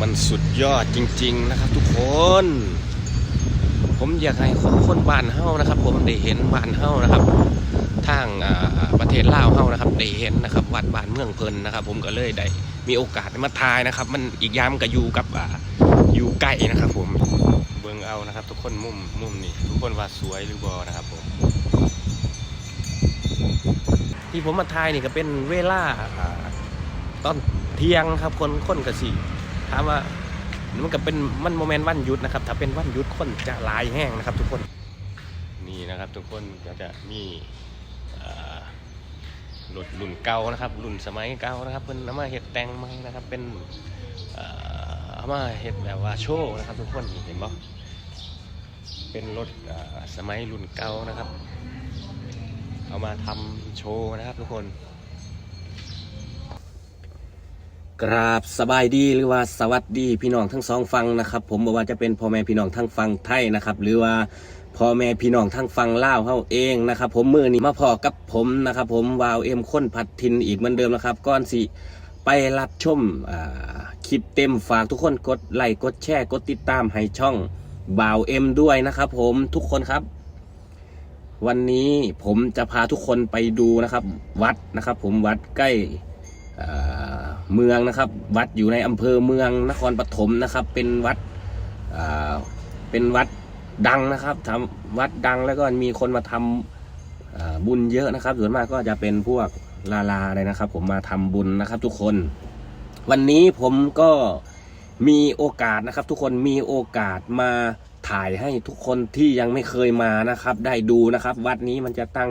มันสุดยอดจริง ๆ นะครับ ทุกคน ผมอยากให้คนบ้านเฮ้านะครับ ผมได้เห็นบ้านเฮ้านะครับทางประเทศลาวเฮ้านะครับได้เห็นนะครับ วัดบ้านเมืองเพลินนะครับ ผมก็เลยได้มีโอกาสมาทายนะครับ มันอีกยามก็อยู่กับอยู่ใกล้นะครับ ผมเบิ่งเอานะครับ ทุกคนมุมมุมนี่ทุกคนว่าสวยหรือบ่นะครับผมที่ผมมาทายนี่ก็เป็นเวลาอ่าตอนเที่ยงครับคนคนกระสิ ถามว่ามันก็เป็นมันโมเมนต์วันหยุดนะครับ ถ้าเป็นวันหยุดคนจะลายแห้งนะครับ ทุกคนนี่นะครับ ทุกคนก็จะมีรถรุ่นเก่านะครับรุ่นสมัยเก่านะครับเพิ่นเอามาเฮ็ดแต่งใหม่นะครับ เป็นเอามาเฮ็ดแบบว่าโชว์นะครับ ทุกคนเห็นบ่เป็นรถสมัยรุ่นเก่านะครับ เอามาทำโชว์นะครับ ทุกคน กราบสบายดีหรือว่าสวัสดีพี่น้องทั้งสองฟังนะครับผมบอกว่าจะเป็นพ่อแม่พี่น้องทั้งฟังไทยนะครับหรือว่าพ่อแม่พี่น้องทั้งฟังล่าเฮาเองนะครับผมมือนี้มาพอกับผมนะครับผมวาวเอ็มค้นผัดทินอีกเหมือนเดิมนะครับก่อนสิไปรับชมคลิปเต็มฝากทุกคนกดไลค์กดแชร์กดติดตามให้ช่องบ่าวเอ็มด้วยนะครับผมทุกคนครับ วันนี้ผมจะพาทุกคนไปดูนะครับ วัดนะครับ ผมวัดใกล้ เมืองนะครับ วัดอยู่ในอำเภอเมืองนครปฐมนะครับ เป็นวัดเป็นวัดดังนะครับทำวัดดังแล้วก็มีคนมาทำเอ่อบุญเยอะนะครับ ส่วนมากก็จะเป็นพวกลาลาเลยนะครับ ผมมาทำบุญนะครับ ทุกคน วันนี้ผมก็มีโอกาสนะครับ ทุกคนมีโอกาสมาถ่ายให้ทุกคนที่ยังไม่เคยมานะครับ ได้ดูนะครับ วัดนี้มันจะตั้ง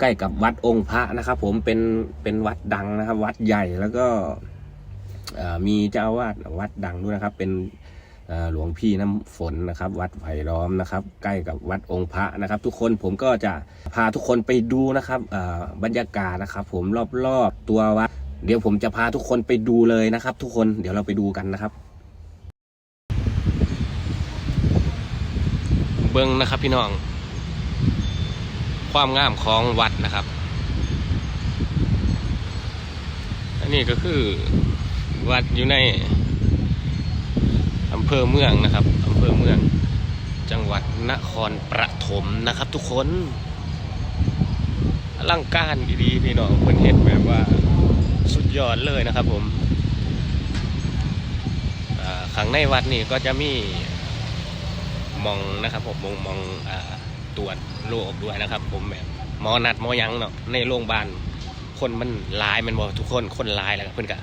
ใกล้กับวัดองค์พระนะครับ ผมเป็นเป็นวัดดังนะครับ วัดใหญ่แล้วก็มีเจ้าวาสวัดดังด้วยนะครับ เป็นหลวงพี่น้ำฝนนะครับ วัดไผ่ล้อมนะครับ ใกล้กับวัดองค์พระนะครับ ทุกคนผมก็จะพาทุกคนไปดูนะครับบรรยากาศนะครับ ผมรอบๆตัววัดเดี๋ยวผมจะพาทุกคนไปดูเลยนะครับ ทุกคนเดี๋ยวเราไปดูกันนะครับ เบิ้งนะครับพี่น้อง ความงามของวัดนะครับ อันนี้ก็คือวัดอยู่ในอำเภอเมืองนะครับอำเภอเมืองจังหวัดนครปฐมนะครับ ทุกคนอลังการดีๆพี่น้องเพิ่นเห็นแบบว่าสุดยอดเลยนะครับผมอ่าขังในวัดนี่ก็จะมีมองนะครับผมมองมองอ่า ตรวจโรคด้วยนะครับ ผมแบบหมอนัดหมอยังเนาะในโรงพยาบาลคนมันหลายมันบอกทุกคนคนหลายแล้วเพื่อนกะ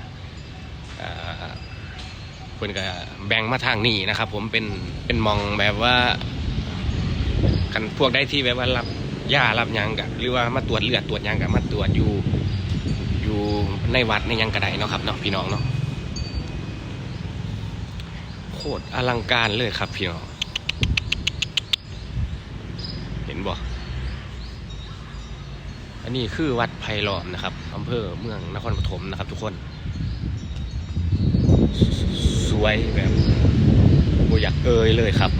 เพื่อนกะแบ่งมาทางนี้นะครับ ผมเป็นเป็นมองแบบว่าคันพวกได้ที่แบบว่ารับยารับยังกะหรือว่ามาตรวจเลือดตรวจยังกะมาตรวจอยู่อยู่ในวัดในยังกระไดเนาะครับเนาะพี่น้องเนาะโคตรอลังการเลยครับพี่น้องเห็นบ่ อันนี้คือวัดไผ่ล้อมนะครับอำเภอเมืองนครปฐมนะครับทุกคน สวยแบบโบอยากเอ่ยเลยครับ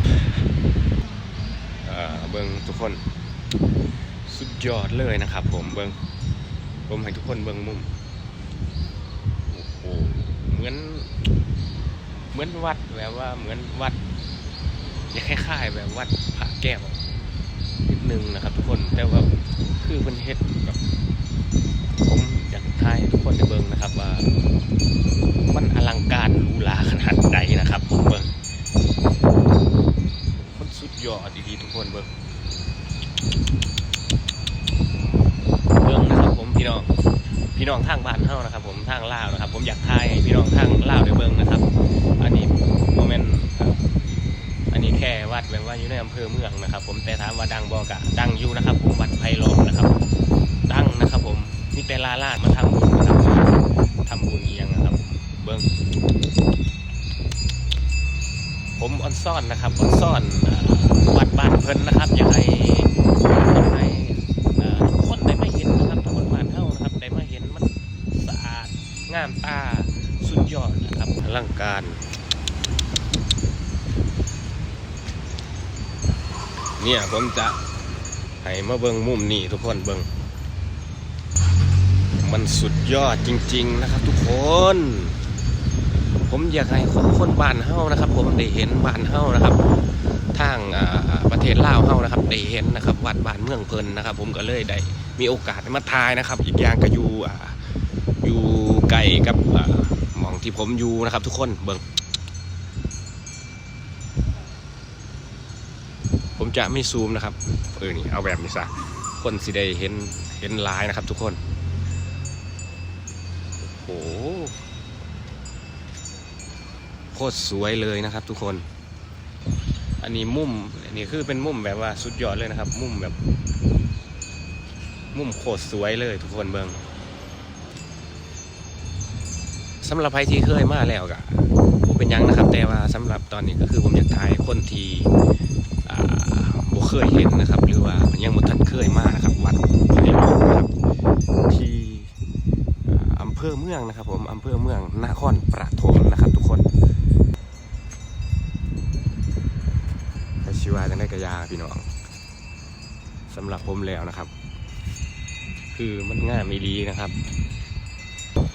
เบิ้งทุกคน สุดยอดเลยนะครับ ผมเบิ้งผมให้ทุกคนเบิ่งมุมโอ้โหเหมือน เหมือนวัดแบบว่าเหมือนวัดคล้ายๆแบบวัดพระแก้ว นิดนึงนะครับ ทุกคนแต่ว่าคือเป็นเฮ็ดแบบผมอยากทายทุกคนได้เบิ่งนะครับว่า มันอลังการหรูหราขนาดใดนะครับผมเบิ่งมันสุดยอดดีๆทุกคนเบิ่งเรื่งนะครับผมพี่น้องพี่น้องทางบ้านเฮานะครับผม วัดแบบว่าอยู่ในอำเภอเมืองนะครับ ผมแต่ถามว่าดังบอกะดังอยู่นะครับ ผมวัดไผ่ล้อมนะครับ ดังนะครับ ผมนี่แต่ลาลาดมาทำบุญนะครับทำบุญเอียงนะครับ เบิ่งผมออนซ่อนนะครับออนซ่อนวัดบ้านเพิ่นนะครับอยากให้อยากให้ทุกคนได้มาเห็นนะครับทุกคนผ่านเข้านะครับได้มาเห็นมันสะอาดงามตาสุดยอดนะครับอลังการ เนี่ยผมจะให้มาเบิงมุมนี้ทุกคนเบิงมันสุดยอดจริง ๆ นะครับ ทุกคน ผมอยากให้คนบ้านเฮานะครับ ผมได้เห็นบ้านเฮานะครับทางประเทศลาวเฮานะครับได้เห็นนะครับ วัดบ้านเมืองเพลินนะครับ ผมก็เลยได้มีโอกาสมาทายนะครับ อีกอย่างก็อยู่อ่ายู่ไกลกับมองที่ผมอยู่นะครับ ทุกคนเบิงผม จะไม่ซูมนะครับ เออนี่เอาแบบนี้ซะ คนสิได้เห็นเห็นลายนะครับทุกคน โอ้โหโคตรสวยเลยนะครับทุกคน อันนี้มุมอันนี้คือเป็นมุมแบบว่าสุดยอดเลยนะครับ มุมแบบ มุมโคตรสวยเลยทุกคนเบิงสำหรับใครที่เคยมาแล้วก็ผมเป็นยังนะครับ แต่ว่าสำหรับตอนนี้ก็คือผมอยากถ่ายคนที่ เคยเห็นนะครับ หรือว่ายังบ่ทันเคยมานะครับ วัดไผ่ล้อมนะครับ ที่อ่าอำเภอเมืองนะครับ ผมอำเภอเมืองนครปฐมนะครับ ทุกคนแต่ชีวาจังได้กระยาพี่น้องสำหรับผมแล้วนะครับ คือมันง่ายไม่ดีนะครับ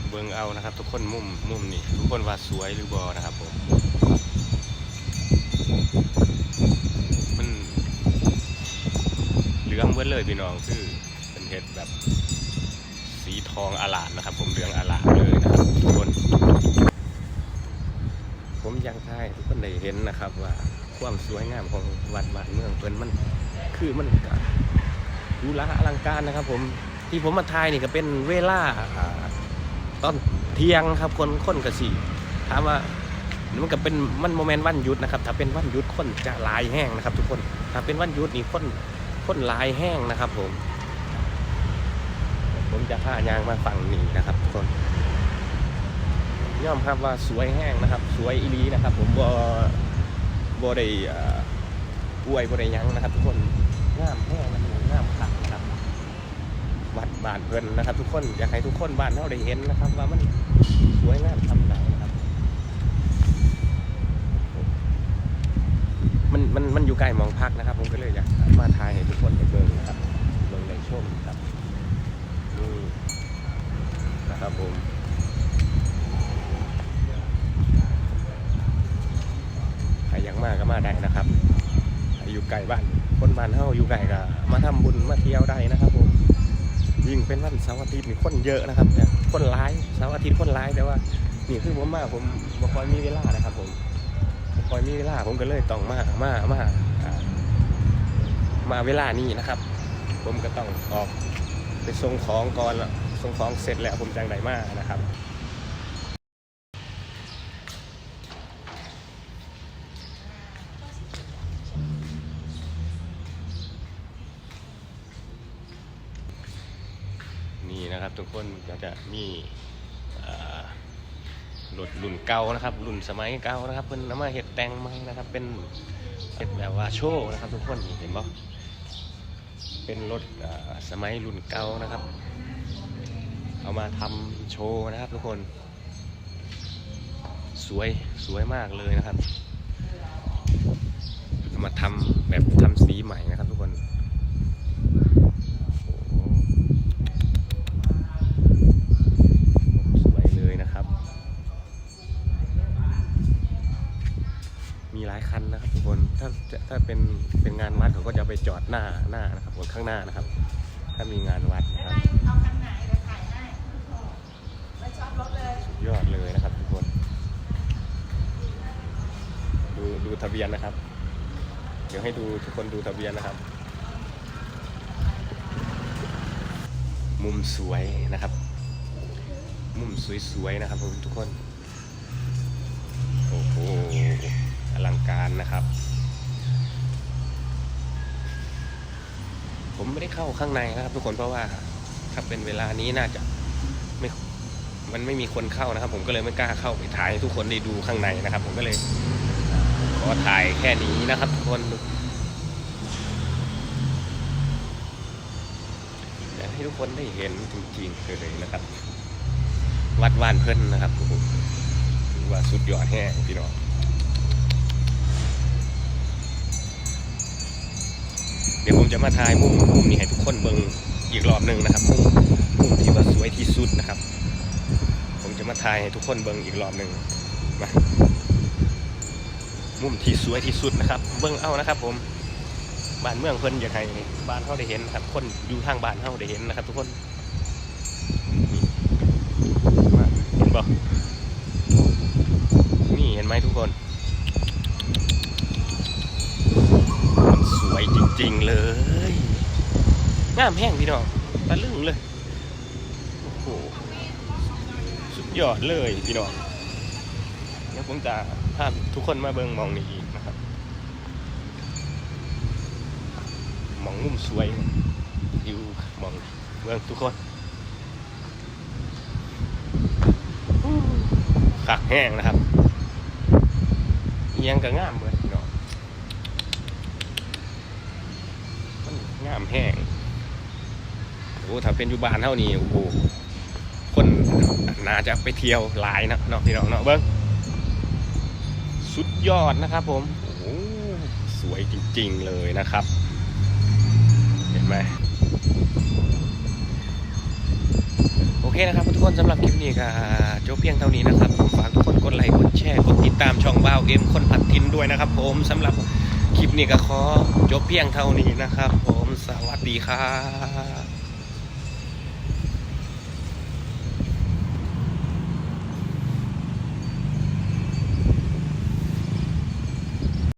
เบิ่งเอานะครับ ทุกคนมุมมุมนี่ทุกคนว่าสวยหรือบอนะครับผม เหลืองเบิดเลยพี่น้องคือเป็นเห็ดแบบ สีทองอลามนะครับ ผมเหลืองอลามเลยนะครับทุกคน ผมยังทายทุกคนได้เห็นนะครับ ว่าความสวยงามของวัดบ้านเมืองเพิ่นมันคือมันก็ดูละอลังการนะครับ ผมที่ผมมาทายนี่ก็เป็นเวลาอ่าตอนเที่ยงครับคนคนกระสิถามว่ามันก็เป็นมันโมเมนต์วันหยุดนะครับ ถ้าเป็นวันหยุดคนจะลายแห้งนะครับ ทุกคนถ้าเป็นวันหยุดนี่คน คนลายแห้งนะครับผม ผมจะพายางมาฝั่งนี้นะครับทุกคนยอมครับว่าสวยแห้งนะครับ สวยอีหลีนะครับ ผมบ่บ่ได้อ่วยบ่ได้ยังนะครับ ทุกคนงามแห้งนะครับงามคักนะครับวัดบ้านเพลินนะครับ ทุกคนอยากให้ทุกคนบ้านเราได้เห็นนะครับ ว่ามันสวยงามทำไหนนะครับ มันมันมันอยู่ใกล้มองพักนะครับ ผมก็เลยอยาก มาถ่ายให้ทุกคนได้เบิ่งนะครับเบิ่งได้ชมครับนี่นะครับผมใครอยากมาก็มาได้นะครับอยู่ไกลบ้านคนบ้านเฮาอยู่ไกลก็มาทำบุญมาเที่ยวได้นะครับผมยิ่งเป็นวันเสาร์อาทิตย์นี่คนเยอะนะครับแต่คนร้ายเสาร์อาทิตย์คนร้ายแต่ว่านี่คือผมมาผมบ่ค่อยมีเวลานะครับผมบ่ค่อยมีเวลาผมก็เลยต้องมามามาอ่า มาเวลานี้นะครับ ผมก็ต้องออกไปส่งของก่อนแล้วส่งของเสร็จแล้วผมจังไดมานะครับนี่นะครับทุกคนก็จะมีรถรุ่นเก่านะครับรุ่นสมัยเก่านะครับเพิ่นนำมาเฮ็ดแต่งใหม่นะครับเป็น เฮ็ดแบบว่าโชว์นะครับ ทุกคนเห็นบ่เป็นรถสมัยรุ่นเก่านะครับ เอามาทำโชว์นะครับ ทุกคน สวยสวยมากเลยนะครับ มาทำแบบทำสีใหม่นะครับ ทุกคน ไปจอดหน้าหน้านะครับบนข้างหน้านะครับ ถ้ามีงานวัดนะครับเอาคันไหนเดี๋ยวถ่ายให้ไม่ชอบรถเลยสุดยอดเลยนะครับทุกคน ดูดูทะเบียนนะครับ เดี๋ยวให้ดูทุกคนดูทะเบียนนะครับ มุมสวยนะครับ มุมสวยๆนะครับผมทุกคนโอ้โหอลังการนะครับ ผมไม่ได้เข้าข้างในนะครับทุกคนเพราะว่าถ้าเป็นเวลานี้น่าจะไม่มันไม่มีคนเข้านะครับ ผมก็เลยไม่กล้าเข้าไปถ่ายให้ทุกคนได้ดูข้างในนะครับ ผมก็เลยขอถ่ายแค่นี้นะครับทุกคนอยากให้ทุกคนได้เห็นจริงๆเลยนะครับ วัดว่านเพิ่นนะครับถือว่าสุดยอดแห้งพี่น้อง เดี๋ยวผมจะมาถ่ายมุมมุมนี้ให้ทุกคนเบิ่งอีกรอบหนึ่งนะครับมุมมุมที่ว่าสวยที่สุดนะครับ ผมจะมาถ่ายให้ทุกคนเบิ่งอีกรอบหนึ่งมามุมที่สวยที่สุดนะครับ เบิ่งเอานะครับ ผมบ้านเมืองเพิ่นอยากให้บ้านเขาได้เห็นครับ คนอยู่ทางบ้านเขาได้เห็นนะครับ ทุกคนมาเห็นบ่นี่เห็นไหมทุกคน มัน สวยจริง ๆ เลย งามแห้งพี่น้องตะลึงเลย โอ้โห สุดยอดเลยพี่น้องเดี๋ยวผมจะพาทุกคนมาเบิ่งมองนี้อีกนะครับ มองมุมสวยอยู่มองเบิ่งทุกคนขักแห้งนะครับเอียงก็งามเลยพี่น้องมันงามแห้งโอ้ถ้าเป็นอยู่บ้านเท่านี้โอ้โหคนน่าจะไปเที่ยวหลายนะเนาะพี่น้องเนาะเบิ้งสุดยอดนะครับผมโอ้โหสวยจริงๆเลยนะครับ เห็นไหมโอเคนะครับทุกคนสำหรับคลิปนี้ก็จบเพียงเท่านี้นะครับผมฝากทุกคนกดไลค์กดแชร์กดติดตามช่องบ้าวเอ็มคนพัดทินด้วยนะครับ ผมสำหรับคลิปนี้ก็ขอจบเพียงเท่านี้นะครับ ผม สวัสดีครับ